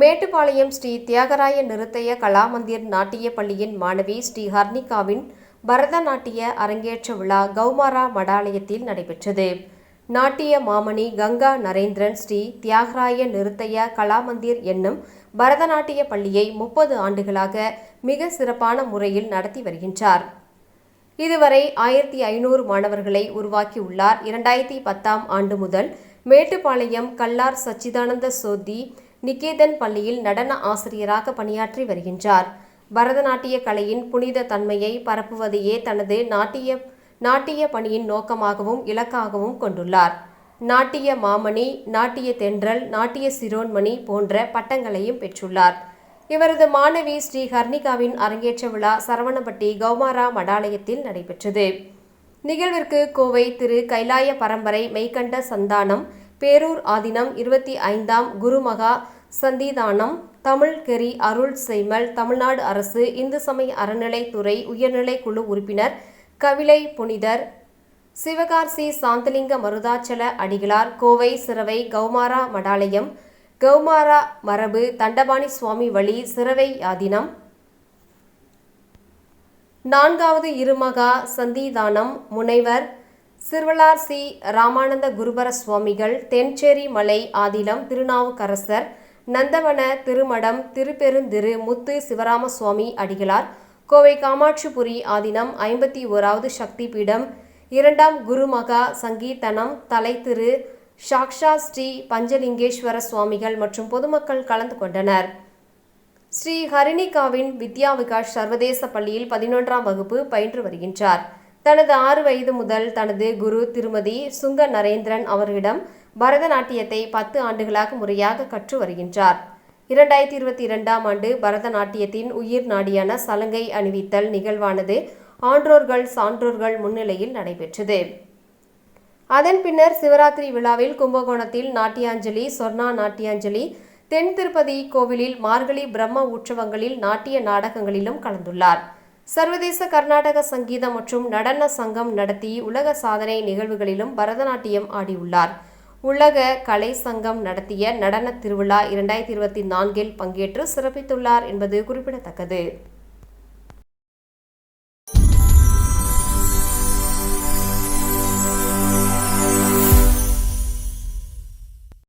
மேட்டுப்பாளையம் ஸ்ரீ தியாகராய நிருத்தய கலாமந்திர் நாட்டிய பள்ளியின் மாணவி ஸ்ரீ ஹர்னிகாவின் பரதநாட்டிய அரங்கேற்ற விழா கௌமாரா மடாலயத்தில் நடைபெற்றது. நாட்டிய மாமணி கங்கா நரேந்திரன் ஸ்ரீ தியாகராய நிருத்தய கலாமந்திர் என்னும் பரதநாட்டிய பள்ளியை முப்பது ஆண்டுகளாக மிக சிறப்பான முறையில் நடத்தி வருகின்றார். இதுவரை ஆயிரத்தி ஐநூறு மாணவர்களை உருவாக்கியுள்ளார். இரண்டாயிரத்தி பத்தாம் ஆண்டு முதல் மேட்டுப்பாளையம் கல்லார் சச்சிதானந்த சோதி நிகேதன் பள்ளியில் நடன ஆசிரியராக பணியாற்றி வருகின்றார். பரதநாட்டிய கலையின் புனித தன்மையை பரப்புவதையே தனது நாட்டிய நாட்டிய பணியின் நோக்கமாகவும் இலக்காகவும் கொண்டுள்ளார். நாட்டிய மாமணி நாட்டிய தென்றல் நாட்டிய சிரோன்மணி போன்ற பட்டங்களையும் பெற்றுள்ளார். இவரது மாணவி ஸ்ரீ ஹர்னிகாவின் அரங்கேற்ற விழா சரவணப்பட்டி கௌமாரா மடாலயத்தில் நடைபெற்றது. நிகழ்விற்கு கோவை திரு கைலாய பரம்பரை மெய்கண்ட சந்தானம் பேரூர் ஆதினம் இருபத்தி ஐந்தாம் குருமகா சந்திதானம் தமிழ் கெரி அருள் செய்மல் தமிழ்நாடு அரசு இந்து சமய அறநிலைத்துறை உயர்நிலை குழு உறுப்பினர் கவிலை புனிதர் சிவகார்சி சாந்தலிங்க மருதாச்சல அடிகளார் கோவை சிறவை கௌமாரா மடாலயம் கௌமாரா மரபு தண்டபாணி சுவாமி வழி சிறவை யாதினம். நான்காவது இருமகா சந்திதானம் முனைவர் சிறுவலார் சி. ராமானந்த குருபர சுவாமிகள் தென்சேரி மலை ஆதிலம் திருநாவுக்கரசர் நந்தவன திருமடம் திருப்பெருந்திரு முத்து சிவராம சுவாமி அடிகளார். கோவை காமாட்சிபுரி ஆதீனம் ஐம்பத்தி ஓராவது சக்தி பீடம் இரண்டாம் குருமகா சங்கீதனம் தலைத்திரு சாக்ஷா ஸ்ரீ பஞ்சலிங்கேஸ்வர சுவாமிகள் மற்றும் பொதுமக்கள் கலந்து கொண்டனர். ஸ்ரீ ஹரிணிகாவின் வித்யா விகாஷ் சர்வதேச பள்ளியில் பதினொன்றாம் வகுப்பு பயின்று வருகின்றார். தனது ஆறு வயது முதல் தனது குரு திருமதி சுங்க நரேந்திரன் அவர்களிடம் பரதநாட்டியத்தை பத்து ஆண்டுகளாக முறையாக கற்று வருகின்றார். இரண்டாயிரத்தி இருபத்தி இரண்டாம் ஆண்டு பரதநாட்டியத்தின் உயிர் நாடியான சலங்கை அணிவித்தல் நிகழ்வானது ஆன்றோர்கள் சான்றோர்கள் முன்னிலையில் நடைபெற்றது. அதன் பின்னர் சிவராத்திரி விழாவில் கும்பகோணத்தில் நாட்டியாஞ்சலி சொர்ணா நாட்டியாஞ்சலி தென் திருப்பதி கோவிலில் மார்கழி பிரம்ம உற்சவங்களில் நாட்டிய நாடகங்களிலும் கலந்துள்ளார். சர்வதேச கர்நாடக சங்கீதம் மற்றும் நடன சங்கம் நடத்தி உலக சாதனை நிகழ்வுகளிலும் பரதநாட்டியம் ஆடியுள்ளார். உலக கலை சங்கம் நடத்திய நடன திருவிழா இரண்டாயிரத்தி இருபத்தி நான்கில் பங்கேற்று சிறப்பித்துள்ளார் என்பது குறிப்பிடத்தக்கது.